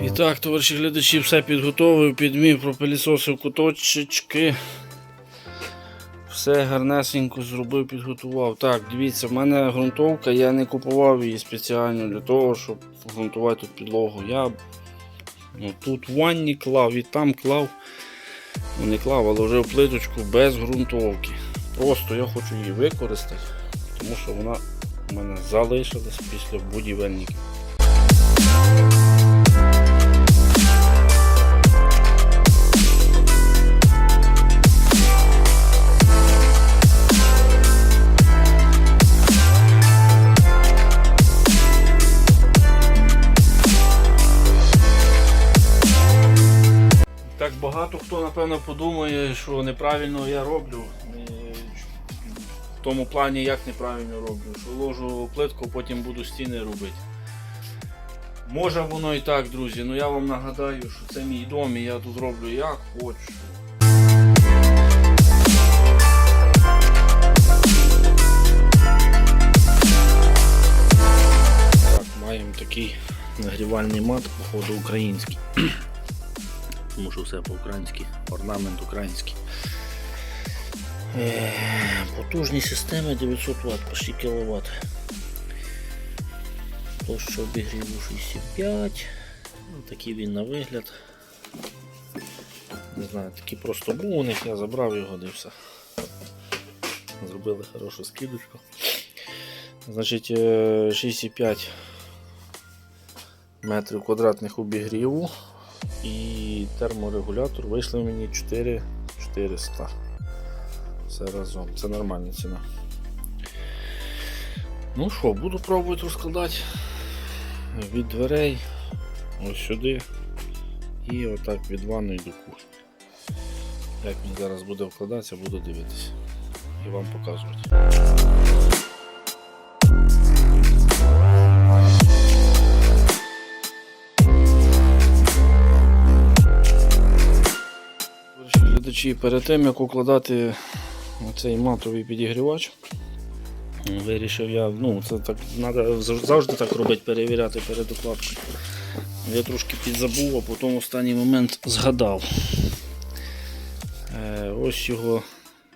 І так, товариші глядачі, все підготовив, підмів, пропилісосив куточки. Все гарнесенько зробив, підготував. Так, дивіться, в мене ґрунтовка, я не купував її спеціально для того, щоб ґрунтувати тут підлогу. Я ну, тут в ванні клав і там клав. Ну, не клав, але вже в плиточку без ґрунтовки. Просто я хочу її використати, тому що вона у мене залишилась після будівельників. Так багато хто напевно подумає, що неправильно я роблю. В тому плані як неправильно роблю, що ложу плитку, потім буду стіни робити. Може воно і так, друзі, але я вам нагадаю, що це мій дом і я тут роблю як хочу. Так, маємо такий нагрівальний мат, походу український. Тому що все по-українськи, орнамент український. Е, Потужні системи 900 Вт, почти кВт. Площа обігріву 65. Ну, Такий він на вигляд. Не знаю, такий просто був у них, я забрав його де. Зробили хорошу скидочку. Значить, е, 6,5 метрів квадратних обігріву і терморегулятор вийшли мені 4400. Все разом. Це нормальна ціна. Ну що, буду пробувати розкладати від дверей ось сюди і отак від ванної до кухні. Як він зараз буде вкладатися, буду дивитися і вам показувати. Глядачі, перед тим як укладати цей матовий підігрівач, вирішив я, ну це так треба завжди так робити, перевіряти перед укладкою. Я трошки підзабув, а потім останній момент згадав. Е, ось його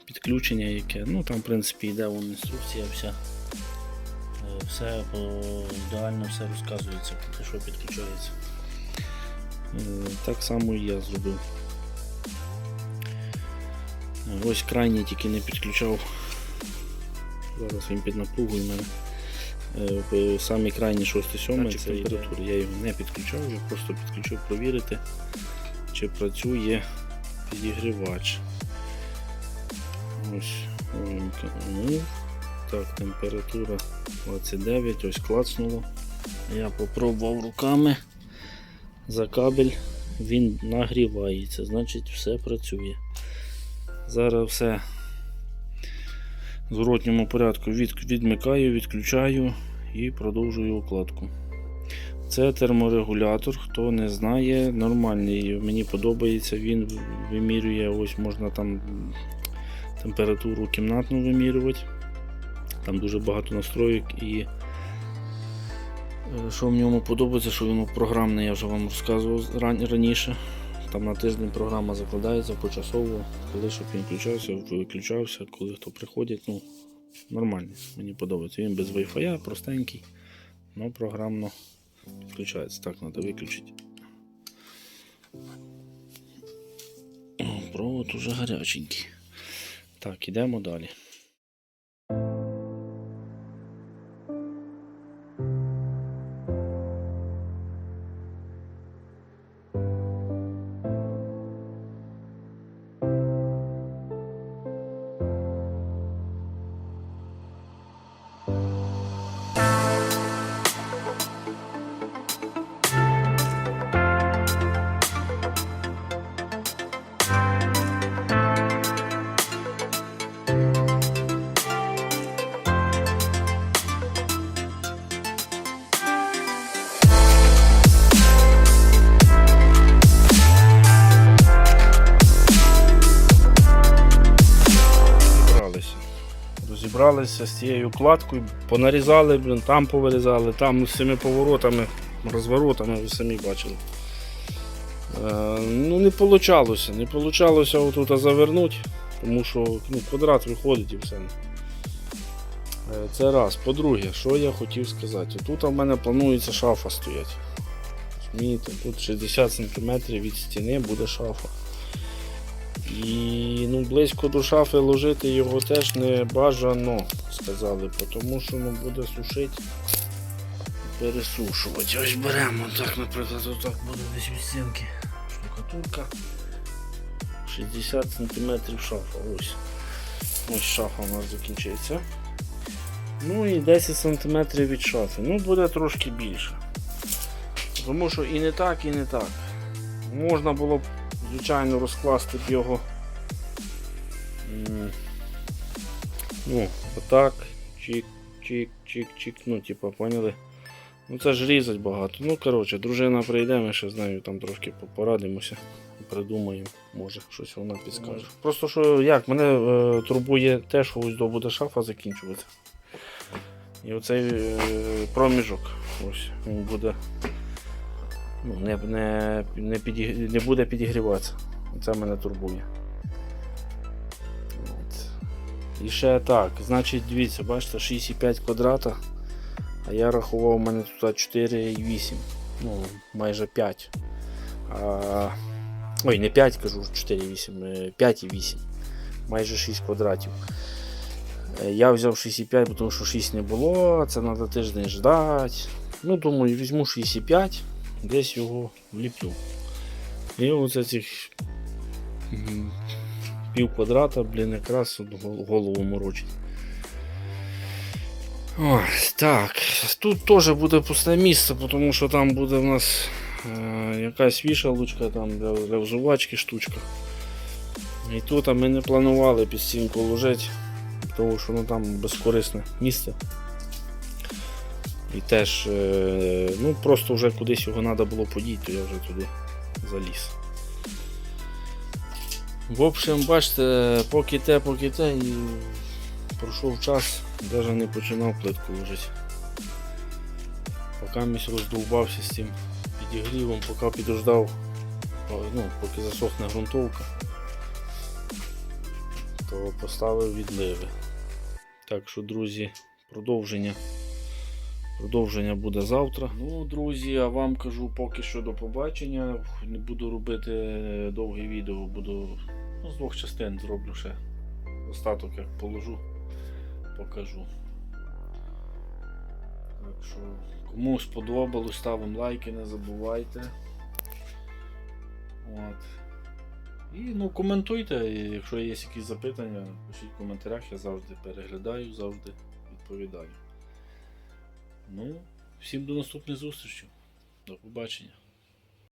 підключення, яке, ну там в принципі йде вон інструкція вся. Е, Все ідеально все розказується, що підключається. Е, Так само і я зробив. Ось крайній тільки не підключав. Зараз він під напругою мене. Самі крайні 6-7 це температури. Я його не підключав, я просто підключив провірити, чи працює підігрівач. Ось вимкнув. Так, температура 29, ось клацнуло. Я попробував руками за кабель, він нагрівається, значить все працює. Зараз все в зворотньому порядку від, відмикаю, відключаю і продовжую укладку. Це терморегулятор, хто не знає, нормальний. Мені подобається, він вимірює, ось можна там температуру кімнатну вимірювати. Там дуже багато настроїк і е, що в ньому подобається, що воно програмне, я вже вам розказував раніше. Там на тиждень програма закладається почасово, коли щоб він включався, виключався, коли хто приходить. Ну, нормально, мені подобається. Він без Wi-Fi, простенький, але програмно включається. Так, треба виключити. Провод уже гаряченький. Так, ідемо далі. Розібралися з цією укладкою, понарізали, блін, там повирізали, там з цими поворотами, розворотами, ви самі бачили. Е, ну, не вийшло. Не вийшло отут завернути, тому що ну, квадрат виходить і все. Е, Це раз. По-друге, що я хотів сказати? Тут в мене планується шафа стояти. Тут 60 см від стіни буде шафа. І близько до шафи ложити його теж не бажано, сказали, тому що ну, буде сушити, пересушувати. Ось беремо, так, наприклад, отак буде десь від стінки. Штукатурка. 60 см шафа. Ось. Ось шафа у нас закінчиться. Ну і 10 см від шафи. Ну, буде трошки більше. Тому що і не так, і не так. Можна було б, звичайно, розкласти б його. Ну, отак. Чик, чик, чик, чик. Ну, типа, поняли? Ну це ж різать багато. Ну, коротше, дружина прийде, ми ще з нею там трошки порадимося. Придумаємо, може, щось вона підскаже. Просто що як, мене е, турбує те, що ось до буде шафа закінчуватися. І оцей е, проміжок ось він буде ну, не, не, не, підіг... не буде підігріватися. Це мене турбує. І ще так, значить, дивіться, бачите, 6,5 квадрата, а я рахував, у мене тут 4,8, ну, майже 5. А... Ой, не 5, кажу, 4,8, е, 5,8. Майже 6 квадратів. Е, Я взяв 6,5, тому що 6 не було, це треба тиждень ждати. Ну, думаю, візьму 6,5, десь його вліплю. І оце цих пів квадрата, блін, якраз голову морочить. Ось, так, тут теж буде пусте місце, тому що там буде в нас е, якась вішалочка там для, для взувачки штучка. І тут а ми не планували під стінку ложити, тому що ну, там безкорисне місце. І теж, е, ну просто вже кудись його треба було подіти, то я вже туди заліз. В общем, бачите, поки те, поки те, і пройшов час, навіть не починав плитку ложити. Поки місь роздовбався з цим підігрівом, поки підождав, ну, поки засохне ґрунтовка, то поставив відливи. Так що, друзі, продовження. Продовження буде завтра. Ну, друзі, а вам кажу поки що до побачення. Не буду робити довге відео, буду ну, з двох частин зроблю ще. Остаток як положу, покажу. Так що, кому сподобалось, ставимо лайки, не забувайте. От. І ну, коментуйте, якщо є якісь запитання, пишіть в коментарях, я завжди переглядаю, завжди відповідаю. Ну, всім до наступних зустрічей. До побачення.